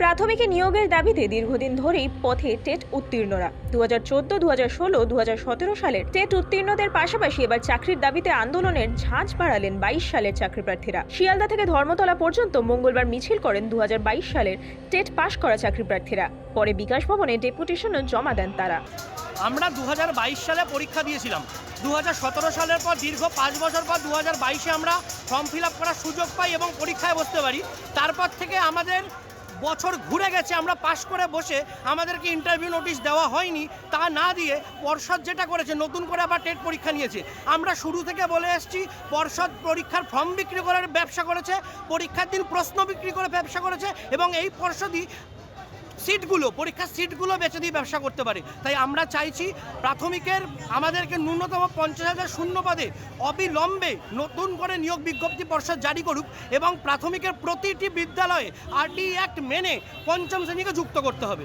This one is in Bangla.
প্রাথমিকে নিয়োগের দাবিতে দীর্ঘদিন ধরেই পথে টেট উত্তীর্ণরা। দু হাজার চোদ্দ দু হাজার ষোলো দু হাজার সতেরো সালের টেট উত্তীর্ণদের পাশাপাশি এবার চাকরির দাবিতে আন্দোলনের ঝাঁঝ বাড়ালেন বাইশ সালের চাকরি প্রার্থীরা শিয়ালদা থেকে ধর্মতলা পর্যন্ত মঙ্গলবার মিছিল করেন দু হাজার বাইশ সালের টেট পাশ করা চাকরি প্রার্থীরা পরে বিকাশ ভবনে ডেপুটেশনও জমা দেন তারা। আমরা দু হাজার বাইশ সালে পরীক্ষা দিয়েছিলাম। দু হাজার সতেরো সালের পর দীর্ঘ পাঁচ বছর পর দু বাইশে আমরা ফর্ম ফিল করার সুযোগ পাই এবং পরীক্ষায় বসতে পারি। তারপর থেকে আমাদের বছর ঘুরে গেছে, আমরা পাশ করে বসে আমাদেরকে ইন্টারভিউ নোটিশ দেওয়া হয়নি, তা না দিয়ে পর্ষদ যেটা করেছে, নতুন করে আবার টেট পরীক্ষা নিয়েছে। আমরা শুরু থেকে বলে এসেছি, পর্ষদ পরীক্ষার ফর্ম বিক্রি করার ব্যবসা করেছে, পরীক্ষার দিন প্রশ্ন বিক্রি করে ব্যবসা করেছে এবং এই পর্ষদই সিটগুলো, পরীক্ষার সিটগুলো বেছে দিয়ে ব্যবসা করতে পারে। তাই আমরা চাইছি প্রাথমিকের আমাদেরকে ন্যূনতম পঞ্চাশ হাজার শূন্য পদে অবিলম্বে নতুন করে নিয়োগ বিজ্ঞপ্তি পর্ষদ জারি করুক এবং প্রাথমিকের প্রতিটি বিদ্যালয়ে আরটি অ্যাক্ট মেনে পঞ্চম শ্রেণীকে যুক্ত করতে হবে।